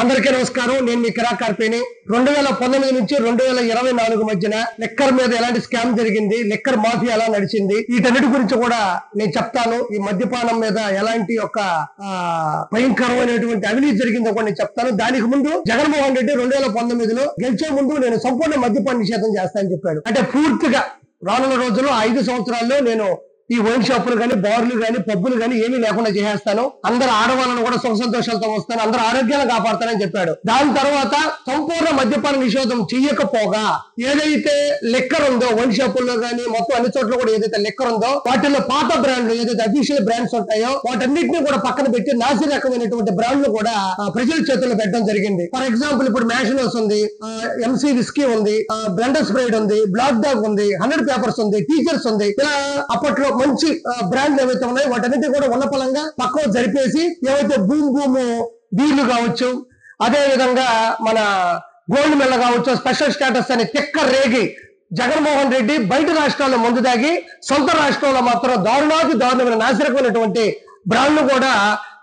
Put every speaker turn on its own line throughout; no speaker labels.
అందరికీ నమస్కారం. నేను మీ కిరా కార్పేని రెండు వేల పంతొమ్మిది నుంచి రెండు వేల ఇరవై నాలుగు మధ్యన లెక్కర్ మీద ఎలాంటి స్కామ్ జరిగింది లెక్కర్ మాఫియా ఎలా నడిచింది వీటన్నిటి గురించి కూడా నేను చెప్తాను. ఈ మద్యపానం మీద ఎలాంటి ఒక భయంకరమైనటువంటి అవినీతి జరిగిందో కూడా నేను చెప్తాను. దానికి ముందు జగన్మోహన్ రెడ్డి రెండు వేల పంతొమ్మిదిలో గెలిచే ముందు నేను సంపూర్ణ మద్యపాన నిషేధం చేస్తానని చెప్పాడు. అంటే పూర్తిగా రానున్న రోజుల్లో ఐదు సంవత్సరాల్లో నేను ఈ వైన్ షాపులు కానీ బార్లు కానీ పబ్బులు కానీ ఏమీ లేకుండా చేసేస్తాను. అందరు ఆడవాళ్ళను కూడా సుఖ సంతోషాలతో వస్తాను. అందరు ఆరోగ్యాన్ని కాపాడతానని చెప్పాడు. దాని తర్వాత సంపూర్ణ మద్యపాన నిషేధం చెయ్యకపోగా ఏదైతే లెక్కర్ ఉందో వైన్ షాపుల్లో కానీ మొత్తం అన్ని చోట్ల కూడా ఏదైతే లెక్కర్ ఉందో వాటిల్లో పాత బ్రాండ్లు ఏదైతే అఫీషియల్ బ్రాండ్స్ ఉంటాయో వాటన్నిటిని కూడా పక్కన పెట్టి నాసి రకమైనటువంటి బ్రాండ్లు కూడా ప్రజల చేతుల్లో పెట్టడం జరిగింది. ఫర్ ఎగ్జాంపుల్ ఇప్పుడు మ్యాషనోస్ ఉంది ఎంసీ విస్కీ ఉంది బ్లెండర్ స్ప్రైడ్ ఉంది బ్లాక్ డాగ్ ఉంది హండ్రెడ్ పేపర్స్ ఉంది టీచర్స్ ఉంది. ఇలా అప్పట్లో మంచి బ్రాండ్లు ఏవైతే ఉన్నాయో వాటన్నిటి కూడా ఉన్నపలంగా పక్కన జరిపేసి ఏవైతే భూమి భూము బీర్లు కావచ్చు అదే విధంగా మన గోల్డ్ మెల్ల కావచ్చు స్పెషల్ స్టేటస్ అని తిక్క రేగి జగన్మోహన్ రెడ్డి బయట రాష్ట్రాల్లో ముందు దాగి సొంత రాష్ట్రంలో మాత్రం దారుణాది దారుణమైన నాసిరకమైనటువంటి బ్రాండ్లు కూడా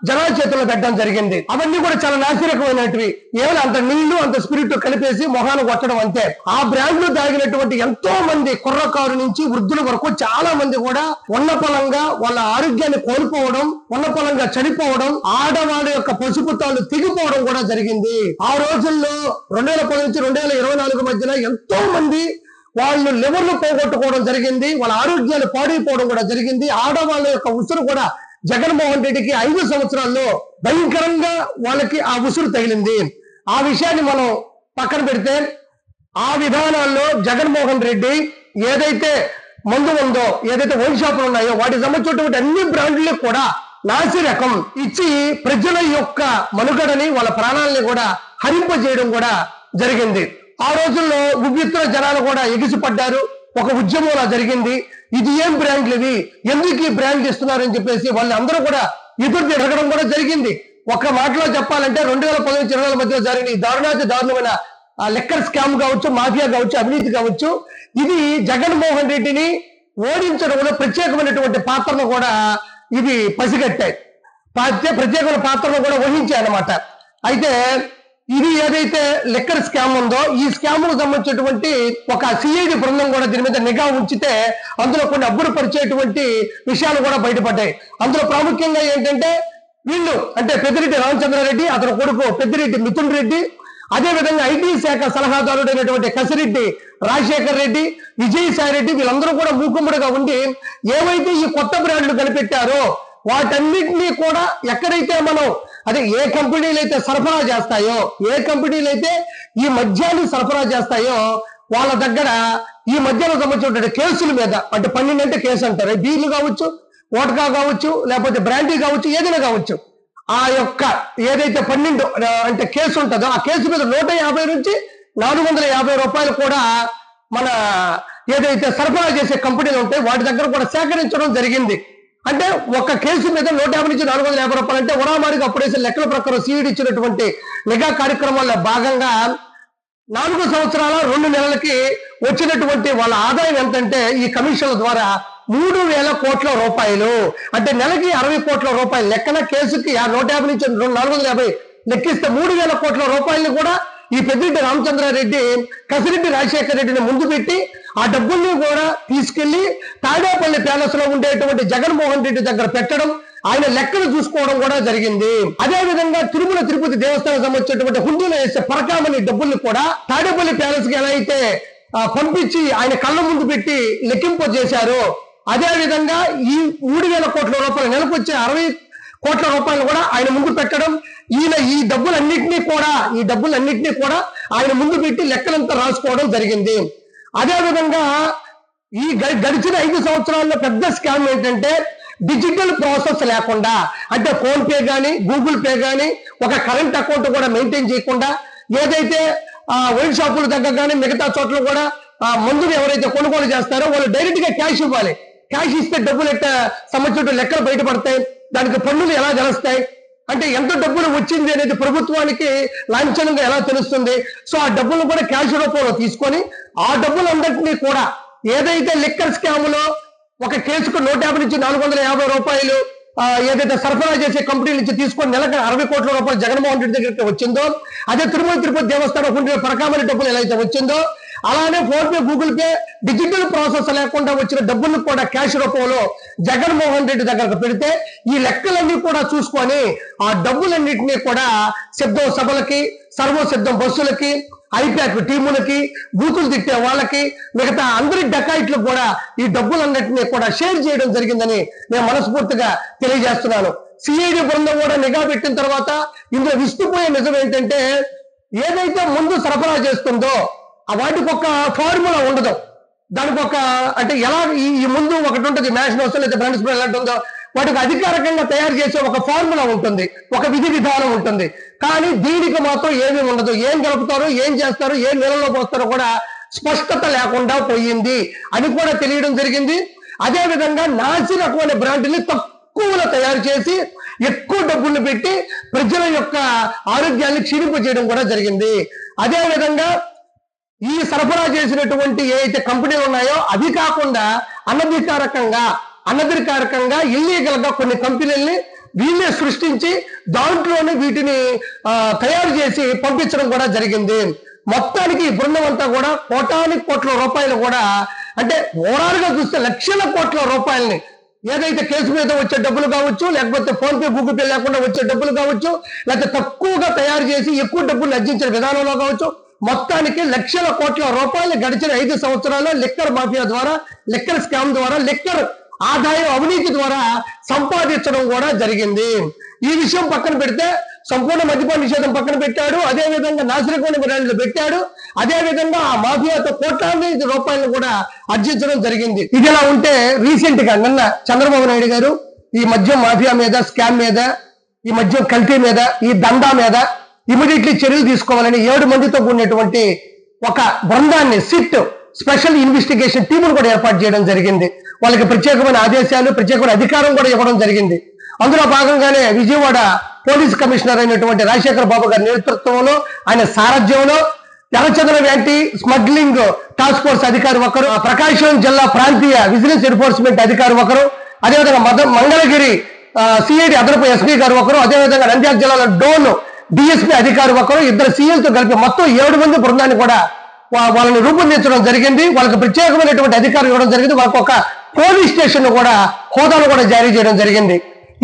జనాల చేతుల్లో పెట్టడం జరిగింది. అవన్నీ కూడా చాలా నాసిరకమైనటివి. ఏమైనా అంత నీళ్ళు అంత స్పిరిట్ కలిపేసి మొహాన్ని కొట్టడం అంతే. ఆ బ్రాండ్లు దాగినటువంటి ఎంతో మంది కుర్రకారు నుంచి వృద్ధుల వరకు చాలా మంది కూడా ఉన్నపలంగా వాళ్ళ ఆరోగ్యాన్ని కోల్పోవడం ఉన్నపలంగా చనిపోవడం ఆడవాళ్ళ యొక్క పసుపు తెగిపోవడం కూడా జరిగింది. ఆ రోజుల్లో రెండు వేల పది నుంచి రెండు వేల ఇరవై నాలుగు మధ్యన ఎంతో మంది వాళ్ళు లివర్లు పోగొట్టుకోవడం జరిగింది. వాళ్ళ ఆరోగ్యాలు పాడైపోవడం కూడా జరిగింది. ఆడవాళ్ళ యొక్క ఉసురు కూడా జగన్మోహన్ రెడ్డికి ఐదు సంవత్సరాల్లో భయంకరంగా వాళ్ళకి ఆ ఉసురు తగిలింది. ఆ విషయాన్ని మనం పక్కన పెడితే ఆ విధానాల్లో జగన్మోహన్ రెడ్డి ఏదైతే మందు ఉందో ఏదైతే వైన్ షాపులు ఉన్నాయో వాటికి సంబంధించినటువంటి అన్ని బ్రాండ్లకు కూడా నాసి రకం ఇచ్చి ప్రజల యొక్క మనుగడని వాళ్ళ ప్రాణాలని కూడా హరింపజేయడం కూడా జరిగింది. ఆ రోజుల్లో ఉవ్వెత్తున జనాలు కూడా ఎగిసిపడ్డారు. ఒక ఉద్యమం అలా జరిగింది. ఇది ఏం బ్రాండ్లు ఇవి ఎందుకు ఈ బ్రాండ్లు ఇస్తున్నారని చెప్పేసి వాళ్ళు అందరూ కూడా ఎదురు తిరగడం కూడా జరిగింది. ఒక మాటలో చెప్పాలంటే రెండు వేల పదహైదు నుంచి మధ్య జరిగిన ఈ దారుణాతి దారుణమైన ఆ లెక్కర్ స్కామ్ కావచ్చు మాఫియా కావచ్చు అవినీతి కావచ్చు ఇది జగన్మోహన్ రెడ్డిని ఓడించడంలో ప్రత్యేకమైనటువంటి పాత్రను కూడా ఇవి పసిగట్టాయి. ప్రత్యేకమైన పాత్రను కూడా వహించాయి అన్నమాట. అయితే ఇది ఏదైతే లెక్కర్ స్కామ్ ఉందో ఈ స్కామ్కు సంబంధించినటువంటి ఒక సిఐడి బృందం కూడా దీని మీద నిఘా ఉంచితే అందులో కొన్ని అబ్బురు పరిచేటువంటి విషయాలు కూడా బయటపడ్డాయి. అందులో ప్రాముఖ్యంగా ఏంటంటే వీళ్ళు అంటే పెద్దిరెడ్డి రామచంద్రారెడ్డి అతని కొడుకు పెద్దిరెడ్డి మిథున్ రెడ్డి అదే విధంగా ఐటీ శాఖ సలహాదారుడైనటువంటి కసిరెడ్డి రాజశేఖర్ రెడ్డి విజయసాయి రెడ్డి వీళ్ళందరూ కూడా మూకుమ్మడిగా ఉండి ఏవైతే ఈ కొత్త బ్రాండ్లు కనిపెట్టారో వాటన్నిటినీ కూడా ఎక్కడైతే మనం అదే ఏ కంపెనీలు అయితే సరఫరా చేస్తాయో ఏ కంపెనీలు అయితే ఈ మద్యాన్ని సరఫరా చేస్తాయో వాళ్ళ దగ్గర ఈ మధ్యలో సంబంధించిన కేసుల మీద అంటే పన్నెండు అంటే కేసు అంటారు. బీర్లు కావచ్చు ఓటకా కావచ్చు లేకపోతే బ్రాండీ కావచ్చు ఏదైనా కావచ్చు. ఆ యొక్క ఏదైతే పన్నెండు అంటే కేసు ఉంటుందో ఆ కేసు మీద నూట యాభై నుంచి నాలుగు వందల యాభై రూపాయలు కూడా మన ఏదైతే సరఫరా చేసే కంపెనీలు ఉంటాయి వాటి దగ్గర కూడా సేకరించడం జరిగింది. అంటే ఒక కేసు మీద నూట యాభై నుంచి నాలుగు వందల యాభై రూపాయలు అంటే ఉరామారికి అప్పుడేసిన లెక్కల ప్రకారం సీఈడి ఇచ్చినటువంటి నిఘా కార్యక్రమాల్లో భాగంగా నాలుగు సంవత్సరాల రెండు నెలలకి వచ్చినటువంటి వాళ్ళ ఆదాయం ఎంతంటే ఈ కమిషన్ల ద్వారా మూడు వేల కోట్ల రూపాయలు. అంటే నెలకి అరవై కోట్ల రూపాయలు. లెక్కన కేసుకి నూట యాభై నుంచి రెండు నాలుగు వందల యాభై లెక్కిస్తే మూడు వేల కోట్ల రూపాయలు కూడా ఈ పెద్దిరెడ్డి రామచంద్రారెడ్డి కసిరెడ్డి రాజశేఖర రెడ్డిని ముందు పెట్టి ఆ డబ్బుల్ని కూడా తీసుకెళ్ళి తాడేపల్లి ప్యాలెస్లో ఉండేటువంటి జగన్మోహన్ రెడ్డి దగ్గర పెట్టడం ఆయన లెక్కలు చూసుకోవడం కూడా జరిగింది. అదే విధంగా తిరుమల తిరుపతి దేవస్థానం సంబంధించినటువంటి హుండీలో వేసే పరకామని డబ్బుల్ని కూడా తాడేపల్లి ప్యాలెస్కి ఎలా అయితే పంపించి ఆయన కళ్ళ ముందు పెట్టి లెక్కింపు చేశారు అదే విధంగా ఈ మూడు వేల కోట్ల రూపాయలు నెలకొచ్చే అరవై కోట్ల రూపాయలు కూడా ఆయన ముందు పెట్టడం ఈయన ఈ డబ్బులన్నింటినీ కూడా ఈ డబ్బులన్నింటినీ కూడా ఆయన ముందు పెట్టి లెక్కలంతా రాసుకోవడం జరిగింది. అదే విధంగా ఈ గడిచిన ఐదు సంవత్సరాల్లో పెద్ద స్కామ్ ఏంటంటే డిజిటల్ ప్రాసెస్ లేకుండా అంటే ఫోన్ పే కానీ గూగుల్ పే కానీ ఒక కరెంట్ అకౌంట్ కూడా మెయింటైన్ చేయకుండా ఏదైతే ఆ వైన్ షాపుల దగ్గర కానీ మిగతా చోట్ల కూడా ఆ మందులు ఎవరైతే కొనుగోలు చేస్తారో వాళ్ళు డైరెక్ట్గా క్యాష్ ఇవ్వాలి. క్యాష్ ఇస్తే డబ్బులు ఎట్ట సంబంధించిన లెక్కలు బయటపడతాయి. దానికి పన్నులు ఎలా తెలుస్తాయి? అంటే ఎంత డబ్బులు వచ్చింది అనేది ప్రభుత్వానికి లాంఛనంగా ఎలా తెలుస్తుంది? సో ఆ డబ్బులు కూడా క్యాష్ రూపంలో తీసుకొని ఆ డబ్బులందరినీ కూడా ఏదైతే లిక్కర్ స్కామ్లో ఒక కేసుకు నూట యాభై నుంచి నాలుగు వందల యాభై రూపాయలు ఏదైతే సరఫరా చేసే కంపెనీ నుంచి తీసుకొని నెలకు అరవై కోట్ల రూపాయలు జగన్మోహన్ రెడ్డి దగ్గరికి వచ్చిందో అదే తిరుమల తిరుపతి దేవస్థానం ఉండే పరకామని డబ్బులు ఎలా అయితే వచ్చిందో అలానే PhonePe Google Pay digital process లేకుండా వచ్చిన డబ్బులు కూడా క్యాష్ రూపంలో జగన్మోహన్ రెడ్డి దగ్గరకు పెడితే ఈ లెక్కలన్నీ కూడా చూసుకొని ఆ డబ్బులన్నింటినీ కూడా శబ్దం సభలకి సర్వసిద్ధం బస్సులకి ఐప్యాక్ టీములకి బూతులు తిట్టే వాళ్ళకి మిగతా అందరి డకాయిట్లు కూడా ఈ డబ్బులన్నింటినీ కూడా షేర్ చేయడం జరిగిందని నేను మనస్ఫూర్తిగా తెలియజేస్తున్నాను. సిఐడి బృందం కూడా నిఘా పెట్టిన తర్వాత ఇందులో విస్తుపోయే నిజం ఏంటంటే ఏదైతే ముందు సరఫరా చేస్తుందో వాటికి ఒక ఫార్ములా ఉండదు. దానికి ఒక అంటే ఎలా ఈ ముందు ఒకటి ఉంటుంది నేషనల్ లేదా బ్రాండ్ స్ప్రే ఎలాంటి ఉందో వాటికి అధికారికంగా తయారు చేసే ఒక ఫార్ములా ఉంటుంది ఒక విధి విధానం ఉంటుంది. కానీ దీనికి మాత్రం ఏమీ ఉండదు. ఏం జరుపుతారు ఏం చేస్తారో ఏం నీళ్ళలో పోస్తారో కూడా స్పష్టత లేకుండా పోయింది. అని కూడా తెలియడం జరిగింది. అదే విధంగా నాసి రకమైన బ్రాండ్ని తక్కువలో తయారు చేసి ఎక్కువ డబ్బులు పెట్టి ప్రజల యొక్క ఆరోగ్యాన్ని క్షీణింపజేయడం కూడా జరిగింది. అదే విధంగా ఈ సరఫరా చేసినటువంటి ఏ కంపెనీలు ఉన్నాయో అవి కాకుండా అనధికారకంగా అనధికారకంగా ఇల్లీగల్గా కొన్ని కంపెనీల్ని వీళ్ళే సృష్టించి దాంట్లోనే వీటిని తయారు చేసి పంపించడం కూడా జరిగింది. మొత్తానికి ఈ బృందం అంతా కూడా కోటాని కోట్ల రూపాయలు కూడా అంటే ఓవరాల్గా చూస్తే లక్షల కోట్ల రూపాయలని ఏదైతే కేసు మీద వచ్చే డబ్బులు కావచ్చు లేకపోతే ఫోన్ పే గూగుల్ పే లేకుండా వచ్చే డబ్బులు కావచ్చు లేకపోతే తక్కువగా తయారు చేసి ఎక్కువ డబ్బులు అర్జించిన విధానంలో కావచ్చు మొత్తానికి లక్షల కోట్ల రూపాయలు గడిచిన ఐదు సంవత్సరాల్లో లిక్కర్ మాఫియా ద్వారా లిక్కర్ స్కామ్ ద్వారా లిక్కర్ ఆదాయం అవినీతి ద్వారా సంపాదించడం కూడా జరిగింది. ఈ విషయం పక్కన పెడితే సంపూర్ణ మద్యపాన నిషేధం పక్కన పెట్టాడు. అదే విధంగా నాసిరకోని బ్రాండ్లు పెట్టాడు. అదే విధంగా ఆ మాఫియాతో కోట్లాది రూపాయలు కూడా అర్జించడం జరిగింది. ఇది ఇలా ఉంటే రీసెంట్గా నిన్న చంద్రబాబు నాయుడు గారు ఈ మద్యం మాఫియా మీద స్కామ్ మీద ఈ మద్యం కల్తీ మీద ఈ దందా మీద ఇమీడియట్లీ చర్యలు తీసుకోవాలని ఏడు మందితో కూడినటువంటి ఒక బృందాన్ని సిట్ స్పెషల్ ఇన్వెస్టిగేషన్ టీమును కూడా ఏర్పాటు చేయడం జరిగింది. వాళ్ళకి ప్రత్యేకమైన ఆదేశాలు ప్రత్యేకమైన అధికారం కూడా ఇవ్వడం జరిగింది. అందులో భాగంగానే విజయవాడ పోలీస్ కమిషనర్ అయినటువంటి రాజశేఖర బాబు గారి నేతృత్వంలో ఆయన సారథ్యంలో ఎర్రచంద్ర వ్యాంటీ స్మగ్లింగ్ టాస్క్ ఫోర్స్ అధికారి ఒకరు ప్రకాశం జిల్లా ప్రాంతీయ విజిలెన్స్ ఎన్ఫోర్స్మెంట్ అధికారి ఒకరు అదేవిధంగా మద మంగళగిరి సిఐడి అదనపు ఎస్పీ గారు ఒకరు అదేవిధంగా నంద్యాల జిల్లాలో డోన్ డిఎస్పీ అధికారి ఒకరు ఇద్దరు సీఎల్తో కలిపి మొత్తం ఏడు మంది బృందాన్ని కూడా వాళ్ళని రూపొందించడం జరిగింది. వాళ్ళకి ప్రత్యేకమైనటువంటి అధికారం ఇవ్వడం జరిగింది. వాళ్ళకి ఒక పోలీస్ స్టేషన్ కూడా హోదాను కూడా జారీ చేయడం జరిగింది.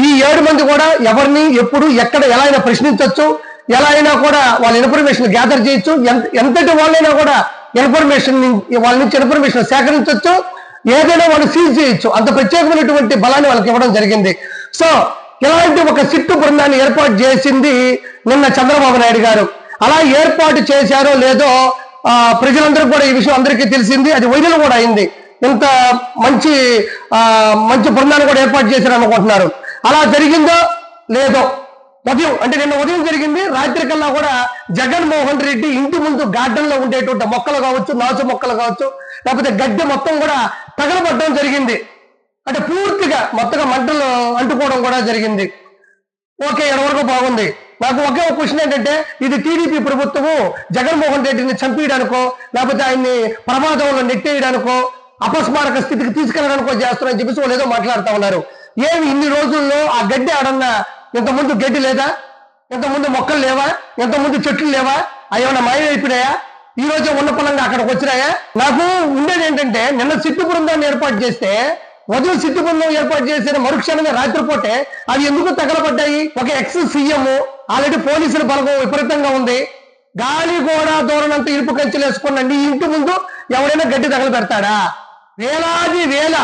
ఈ ఏడు మంది కూడా ఎవరిని ఎప్పుడు ఎక్కడ ఎలా అయినా ప్రశ్నించవచ్చు ఎలా అయినా కూడా వాళ్ళ ఇన్ఫర్మేషన్ గ్యాదర్ చేయొచ్చు. ఎంత ఎంతటి వాళ్ళైనా కూడా ఇన్ఫర్మేషన్ వాళ్ళ నుంచి ఇన్ఫర్మేషన్ సేకరించవచ్చు ఏదైనా వాళ్ళు సీజ్ చేయొచ్చు. అంత ప్రత్యేకమైనటువంటి బలాన్ని వాళ్ళకి ఇవ్వడం జరిగింది. సో ఇలాంటి ఒక సిట్టు బృందాన్ని ఏర్పాటు చేసింది నిన్న చంద్రబాబు నాయుడు గారు. అలా ఏర్పాటు చేశారో లేదో ఆ, ప్రజలందరూ కూడా ఈ విషయం అందరికీ తెలిసింది. అది వైరల్ కూడా అయింది. ఇంత మంచి ఆ, మంచి బృందాన్ని కూడా ఏర్పాటు చేశారు అనుకుంటున్నారు. అలా జరిగిందో లేదో ఉదయం అంటే నిన్న ఉదయం జరిగింది. రాత్రి కల్లా కూడా జగన్మోహన్ రెడ్డి ఇంటి ముందు గార్డెన్లో ఉండేటువంటి మొక్కలు కావచ్చు నాచు మొక్కలు కావచ్చు లేకపోతే గడ్డి మొత్తం కూడా తగలబడడం జరిగింది. అంటే పూర్తిగా మొత్తంగా మంటలు అంటుకోవడం కూడా జరిగింది. ఓకే ఎడవరకు బాగుంది. నాకు ఒకే ఒక క్వశ్చన్ ఏంటంటే ఇది టీడీపీ ప్రభుత్వము జగన్మోహన్ రెడ్డిని చంపేయడానికో లేకపోతే ఆయన్ని ప్రమాదంలో నెట్టేయడానికో అపస్మారక స్థితికి తీసుకెళ్ళడానికో చేస్తున్నారని చెప్పేసి వాళ్ళు ఏదో మాట్లాడుతూ ఉన్నారు. ఏమి ఇన్ని రోజుల్లో ఆ గడ్డి ఆడన్నా ఇంతకుముందు గడ్డి లేదా? ఇంతకుముందు మొక్కలు లేవా? ఇంతకుముందు చెట్లు లేవా? అవి ఏమైనా మాయమైపోయినాయా? ఈ రోజే ఉన్న పొలంగా అక్కడికి వచ్చినాయా? నాకు ఉండేది ఏంటంటే నిన్న సిట్టు బృందాన్ని ఏర్పాటు చేస్తే వదులు సిట్టు బృందం ఏర్పాటు చేసిన మరుక్షణంగా రాత్రిపూటే అవి ఎందుకు తగలబడ్డాయి? ఒక ఎక్స్ సీఎం ఆల్రెడీ పోలీసుల బలగం విపరీతంగా ఉంది. గాలి కూడా దూరనంత ఇరుపు కంచెలు వేసుకున్న ఇంటి ముందు ఎవరైనా గడ్డి తగల పెడతాడా వేలాది వేల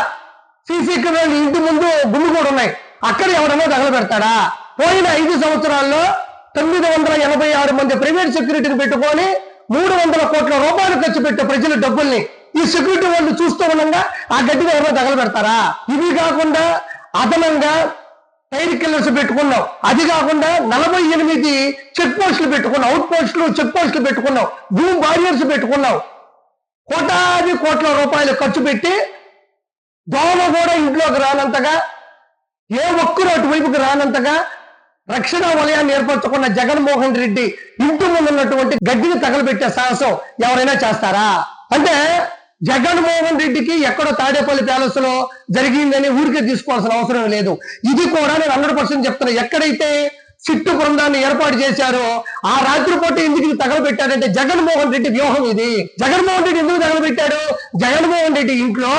సీసీ కెమెరాలు ఇంటి ముందు గుమ్మి కూడా ఉన్నాయి. అక్కడ ఎవరైనా తగల పెడతాడా పోయిన ఐదు సంవత్సరాల్లో తొమ్మిది వందల ఎనభై ఆరు మంది ప్రైవేట్ సెక్యూరిటీని పెట్టుకొని మూడు వందల కోట్ల రూపాయలు ఖర్చు పెట్టే ప్రజల డబ్బుల్ని ఈ సెక్యూరిటీ వాళ్ళు చూస్తూ ఉండగా ఆ గడ్డిని ఎవరైనా తగలబెడతారా? ఇవి కాకుండా అదనంగా టైర్ కిల్లర్స్ పెట్టుకున్నాం. అది కాకుండా నలభై ఎనిమిది చెక్ పోస్టులు పెట్టుకున్నాం. అవుట్ పోస్టులు చెక్ పోస్టులు పెట్టుకున్నాం. భూమి బారియర్స్ పెట్టుకున్నాం. కోటాది కోట్ల రూపాయలు ఖర్చు పెట్టి దోమ కూడా ఇంట్లోకి రానంతగా ఏ ఒక్కరు అటువైపుకి రానంతగా రక్షణ వలయాన్ని ఏర్పరచుకున్న జగన్మోహన్ రెడ్డి ఇంటి ముందు ఉన్నటువంటి గడ్డిని తగలబెట్టే సాహసం ఎవరైనా చేస్తారా? అంటే జగన్మోహన్ రెడ్డికి ఎక్కడో తాడేపల్లి ప్యాలెస్లో జరిగిందని ఊరికే తీసుకోవాల్సిన అవసరం లేదు. ఇది కూడా నేను హండ్రెడ్ పర్సెంట్ చెప్తున్నా. ఎక్కడైతే సిట్టు బృందాన్ని ఏర్పాటు చేశారో ఆ రాత్రిపూట ఎందుకు తగలబెట్టారంటే జగన్మోహన్ రెడ్డి వ్యూహం ఇది. జగన్మోహన్ రెడ్డి ఎందుకు తగలబెట్టాడు? జగన్మోహన్ రెడ్డి ఇంట్లో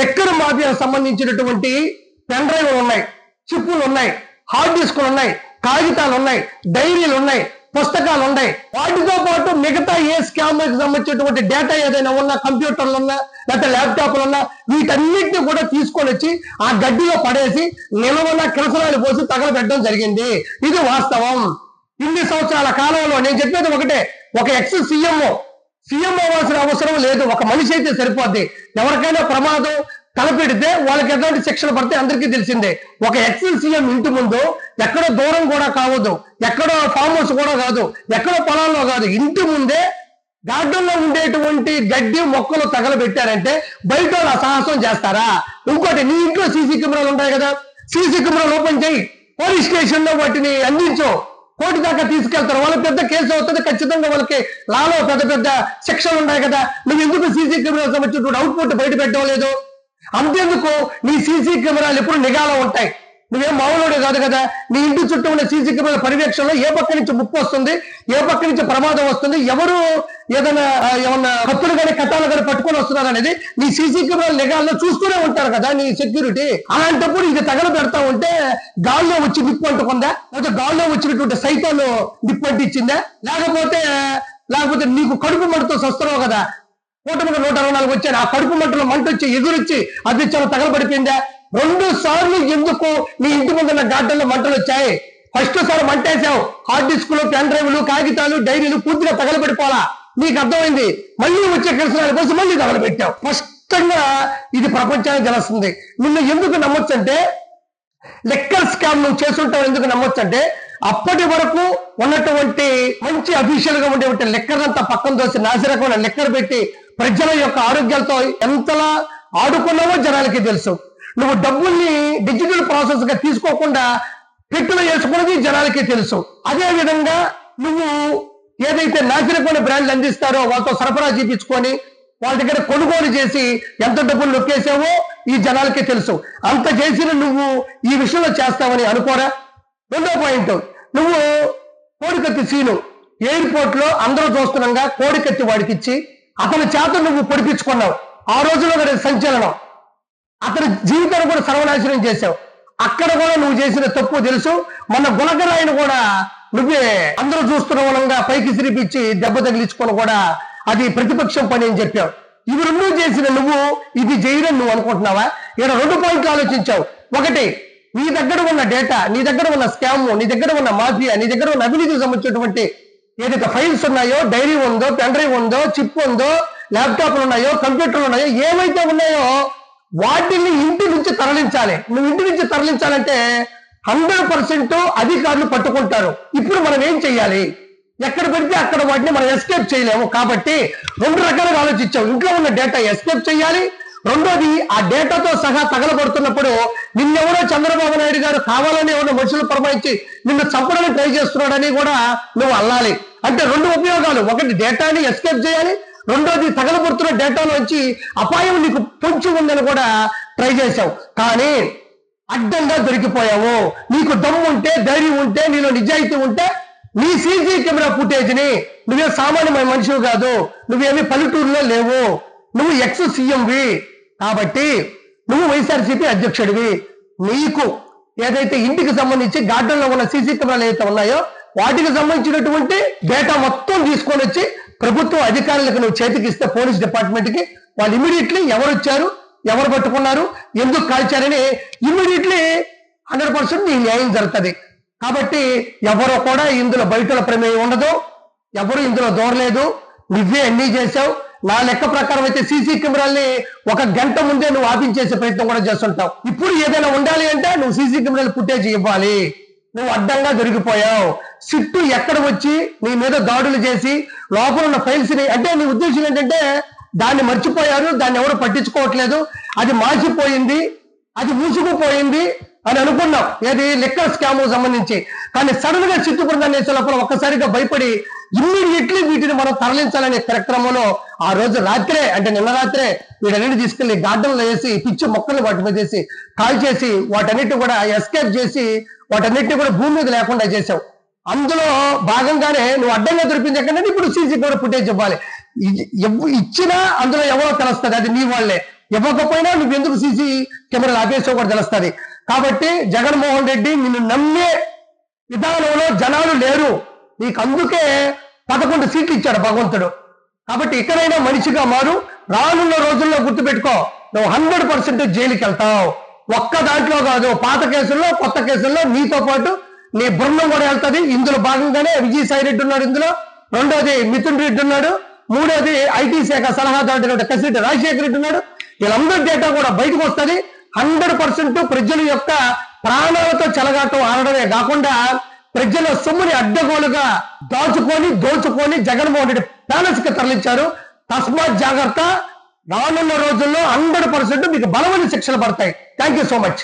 లెక్కర మాఫియాకు సంబంధించినటువంటి పెన్ డ్రైవ్లు ఉన్నాయి. చిప్పులు ఉన్నాయి. హార్డ్ డిస్కులు ఉన్నాయి. కాగితాలు ఉన్నాయి. డైరీలు ఉన్నాయి. పుస్తకాలు ఉన్నాయి వాటితో పాటు మిగతా ఏ స్కామ్ సంబంధించినటువంటి డేటా ఏదైనా ఉన్నా కంప్యూటర్లు ఉన్నా లేకపోతే ల్యాప్టాప్లు ఉన్నా వీటన్నిటిని కూడా తీసుకొని వచ్చి ఆ గడ్డిలో పడేసి నిలవన కిరసనాలు పోసి తగలబెట్టడం జరిగింది. ఇది వాస్తవం. ఇన్ని సంవత్సరాల కాలంలో నేను చెప్పేది ఒకటే. ఒక ఎక్స్ సీఎంఓ సీఎం అవ్వాల్సిన అవసరం లేదు. ఒక మనిషి అయితే సరిపోద్ది. ఎవరికైనా ప్రమాదం తలపెడితే వాళ్ళకి ఎలాంటి శిక్షణ పడితే అందరికీ తెలిసిందే. ఒక ఎక్స్ సీఎం ఇంటి ముందు ఎక్కడ దూరం కూడా కావద్దు. ఎక్కడో ఫామ్ హౌస్ కూడా కాదు ఎక్కడో పొలాల్లో కాదు ఇంటి ముందే గార్డెన్లో ఉండేటువంటి గడ్డి మొక్కలు తగలబెట్టారంటే బయట వాళ్ళు అసాహసం చేస్తారా? ఇంకోటి నీ ఇంట్లో సీసీ కెమెరాలు ఉంటాయి కదా సీసీ కెమెరాలు ఓపెన్ చేయి పోలీస్ స్టేషన్లో వాటిని అందించు. కోర్టు దాకా తీసుకెళ్తారు. వాళ్ళకి పెద్ద కేసు అవుతుంది ఖచ్చితంగా వాళ్ళకి లాలో పెద్ద పెద్ద శిక్షలు ఉన్నాయి కదా. నువ్వు ఎందుకు సీసీ కెమెరా సంబంధించినటువంటి అవుట్పుట్ బయట పెట్టడం లేదు అంతేందుకు? నీ సీసీ కెమెరాలు ఎప్పుడు నిఘాలో ఉంటాయి. నువ్వేం మామూలుడే కాదు కదా. నీ ఇంటి చుట్టూ ఉన్న సీసీ కెమెరాల పర్యవేక్షణలో ఏ పక్క నుంచి ముప్పు వస్తుంది ఏ పక్క నుంచి ప్రమాదం వస్తుంది ఎవరు ఏదైనా ఏమన్నా కత్తులు కానీ కట్టాలు కానీ పట్టుకొని వస్తున్నారు అనేది నీ సీసీ కెమెరాల నిఘాల్లో చూస్తూనే ఉంటారు కదా నీ సెక్యూరిటీ. అలాంటప్పుడు ఇది తగల పెడతా ఉంటే గాల్లో వచ్చి నిప్పు అంటుకుందా? లేకపోతే గాల్లో వచ్చినటువంటి సైతాలు నిప్పు అంటించిందా? లేకపోతే లేకపోతే నీకు కడుపు మడుతూ వస్తున్నావు కదా? కూటమికి నూట అరవై నాలుగు వచ్చారు. ఆ కడుపు మంటలో మంట వచ్చి ఎదురొచ్చి అది తగలబడిపోయిందా? రెండు సార్లు ఎందుకు నీ ఇంటి ముందున్న గార్డెన్లో మంటలు వచ్చాయి? ఫస్ట్ సారి మంటేసావు హార్డ్ డిస్కులు పెన్ డ్రైవ్లు కాగితాలు డైరీలు పూర్తిగా తగలబెట్టుకోవాలా? నీకు అర్థమైంది? మళ్ళీ వచ్చే కిరసనాల కోసం మళ్ళీ తగలబెట్టావు. స్పష్టంగా ఇది ప్రపంచానికి తెలుస్తుంది. నిన్ను ఎందుకు నమ్మొచ్చంటే లెక్కర్ స్కామ్ నువ్వు చేస్తుంటావు ఎందుకు నమ్మొచ్చు అంటే అప్పటి వరకు ఉన్నటువంటి మంచి అఫీషియల్గా ఉండేటువంటి లెక్కలంతా పక్కన దోసి నాసిరకమైన లెక్కర్ పెట్టి ప్రజల యొక్క ఆరోగ్యాలతో ఎంతలా ఆడుకున్నావో జనాలకి తెలుసు. నువ్వు డబ్బుల్ని డిజిటల్ ప్రాసెస్గా తీసుకోకుండా పెట్టులో వేసుకున్నది జనాలకి తెలుసు. అదే విధంగా నువ్వు ఏదైతే నాసిరకమైన బ్రాండ్లు అందిస్తారో వాళ్ళతో సరఫరా చేపించుకొని వాళ్ళ దగ్గర కొనుగోలు చేసి ఎంత డబ్బులు నొక్కేసావో ఈ జనాలకి తెలుసు. అంత చేసిన నువ్వు ఈ విషయంలో చేస్తావని అనుకోరా? రెండో పాయింట్ నువ్వు కోడికత్తి సీను ఎయిర్పోర్ట్లో అందరూ చూస్తున్నాగా కోడికత్తి వాడికి ఇచ్చి అతని చేత నువ్వు పొడిపించుకున్నావు. ఆ రోజులో సంచలనం. అతని జీవితాన్ని కూడా సర్వనాశనం చేశావు. అక్కడ కూడా నువ్వు చేసిన తప్పు తెలుసు. మన గుణగరాయిని కూడా నువ్వే అందరూ చూస్తున్న మూలంగా పైకి సిరిపిచ్చి దెబ్బ తగిలించుకొని కూడా అది ప్రతిపక్షం పని అని చెప్పావు. ఇవి రెండు చేసిన నువ్వు ఇది చేయడం నువ్వు అనుకుంటున్నావా? ఇక్కడ రెండు పాయింట్లు ఆలోచించావు. ఒకటి నీ దగ్గర ఉన్న డేటా నీ దగ్గర ఉన్న స్కామ్ నీ దగ్గర ఉన్న మాఫియా నీ దగ్గర ఉన్న అవినీతికి సంబంధించినటువంటి ఏదైతే ఫైల్స్ ఉన్నాయో డైరీ ఉందో పెన్ డ్రైవ్ ఉందో చిప్ ఉందో ల్యాప్టాప్లు ఉన్నాయో కంప్యూటర్లు ఉన్నాయో ఏవైతే ఉన్నాయో వాటిని ఇంటి నుంచి తరలించాలి. నువ్వు ఇంటి నుంచి తరలించాలంటే హండ్రెడ్ పర్సెంట్ అధికారులు పట్టుకుంటారు. ఇప్పుడు మనం ఏం చెయ్యాలి? ఎక్కడ పెడితే అక్కడ వాటిని మనం ఎస్కేప్ చేయలేము. కాబట్టి రెండు రకాలుగా ఆలోచించాం. ఇంట్లో ఉన్న డేటా ఎస్కేప్ చేయాలి రెండోది ఆ డేటాతో సహా తగలబడుతున్నప్పుడు నిన్నెవరో చంద్రబాబు నాయుడు గారు కావాలని ఎవరో మనుషులు పురమాయించి నిన్ను చంపడానికి ట్రై చేస్తున్నాడని కూడా నువ్వు అల్లాలి. అంటే రెండు ఉపయోగాలు. ఒకటి డేటాని ఎస్కేప్ చేయాలి. రెండోది తగలబడుతున్న నుంచి అపాయం నీకు పొంచి ఉందని కూడా ట్రై చేశావు. కానీ అడ్డంగా దొరికిపోయావు. నీకు దమ్ము ఉంటే ధైర్యం ఉంటే నీలో నిజాయితీ ఉంటే నీ సీసీ కెమెరా ఫుటేజ్ని నువ్వే సామాన్యమైన మనిషివి కాదు. నువ్వేమి పల్లెటూరులో లేవు. నువ్వు ఎక్స్ సీఎంవి. కాబట్టి నువ్వు వైఎస్ఆర్సీపీ అధ్యక్షుడివి. నీకు ఏదైతే ఇంటికి సంబంధించి గార్డెన్లో ఉన్న సీసీ కెమెరాలు ఏదైతే ఉన్నాయో వాటికి సంబంధించినటువంటి డేటా మొత్తం తీసుకొని వచ్చి ప్రభుత్వ అధికారులకు నువ్వు చేతికి ఇస్తే పోలీస్ డిపార్ట్మెంట్కి వాళ్ళు ఇమీడియట్లీ ఎవరు వచ్చారు ఎవరు పట్టుకున్నారు ఎందుకు కాల్చారని ఇమీడియట్లీ హండ్రెడ్ పర్సెంట్ నీ న్యాయం జరుగుతుంది. కాబట్టి ఎవరో కూడా ఇందులో బయటల ప్రమేయం ఉండదు ఎవరు ఇందులో దూరలేదు నువ్వే అన్నీ చేసావు నా లెక్క ప్రకారం అయితే సీసీ కెమెరాల్ని ఒక గంట ముందే నువ్వు ఆపించేసే ప్రయత్నం కూడా చేస్తుంటావు. ఇప్పుడు ఏదైనా ఉండాలి అంటే నువ్వు సీసీ కెమెరాలు ఫుటేజ్ ఇవ్వాలి. నువ్వు అడ్డంగా దొరికిపోయావు సిట్టు ఎక్కడ వచ్చి నీ మీద దాడులు చేసి లోపల ఉన్న ఫైల్స్ని అంటే నీ ఉద్దేశం ఏంటంటే దాన్ని మర్చిపోయారు దాన్ని ఎవరు పట్టించుకోవట్లేదు. అది మాసిపోయింది అది మూసుకుపోయింది అని అనుకున్నాం. ఏది? లిక్కర్ స్కామ్ సంబంధించి. కానీ సడన్గా చిట్టుకున్న నేసే లోపల ఒక్కసారిగా భయపడి ఇమ్మీడియట్లీ వీటిని మనం తరలించాలనే కార్యక్రమంలో ఆ రోజు రాత్రే అంటే నిన్న రాత్రే వీటన్నిటి తీసుకెళ్ళి గార్డెన్లో వేసి పిచ్చి మొక్కలు వాటి మీద వేసి కాల్ చేసి వాటన్నిటి కూడా ఎస్కేప్ చేసి వాటన్నిటిని కూడా భూమి మీద లేకుండా చేసావు. అందులో భాగంగానే నువ్వు అడ్డంగా దొరికింది ఇప్పుడు సీసీ కూడా ఫుటేజ్ ఇవ్వాలి. ఇచ్చినా అందులో ఎవరో తెలుస్తుంది అది నీ వాళ్ళే. ఇవ్వకపోయినా నువ్వు ఎందుకు సీసీ కెమెరాలు ఆపేసావు కూడా తెలుస్తుంది. కాబట్టి జగన్మోహన్ రెడ్డి నిన్ను నమ్మే విధానంలో జనాలు లేరు. నీకు అందుకే పదకొండు సీట్లు ఇచ్చాడు భగవంతుడు. కాబట్టి ఇక్కడైనా మనిషిగా మారు రానున్న రోజుల్లో గుర్తుపెట్టుకో నువ్వు హండ్రెడ్ పర్సెంట్ జైలుకి వెళ్తావు ఒక్క దాంట్లో కాదు పాత కేసుల్లో కొత్త కేసుల్లో నీతో పాటు నీ బృందం కూడా వెళ్తుంది. ఇందులో భాగంగానే విజయసాయి రెడ్డి ఉన్నాడు ఇందులో. రెండోది మిథున్ రెడ్డి ఉన్నాడు. మూడోది ఐటీ శాఖ సలహాదారు కసిరెడ్డి రాజశేఖర రెడ్డి ఉన్నాడు. వీళ్ళందరి డేటా కూడా బయటకు వస్తుంది. హండ్రెడ్ పర్సెంట్ ప్రజల యొక్క ప్రాణాలతో చెలగాటం ఆడడమే కాకుండా ప్రజల సొమ్ముని అడ్డగోలుగా దాచుకొని దోచుకొని జగన్మోహన్ రెడ్డి ప్యాలెస్కి తరలించారు. తస్మాత్ జాగ్రత్త. రానున్న రోజుల్లో హండ్రెడ్ పర్సెంట్ మీకు బలమైన శిక్షలు పడతాయి. Thank you so much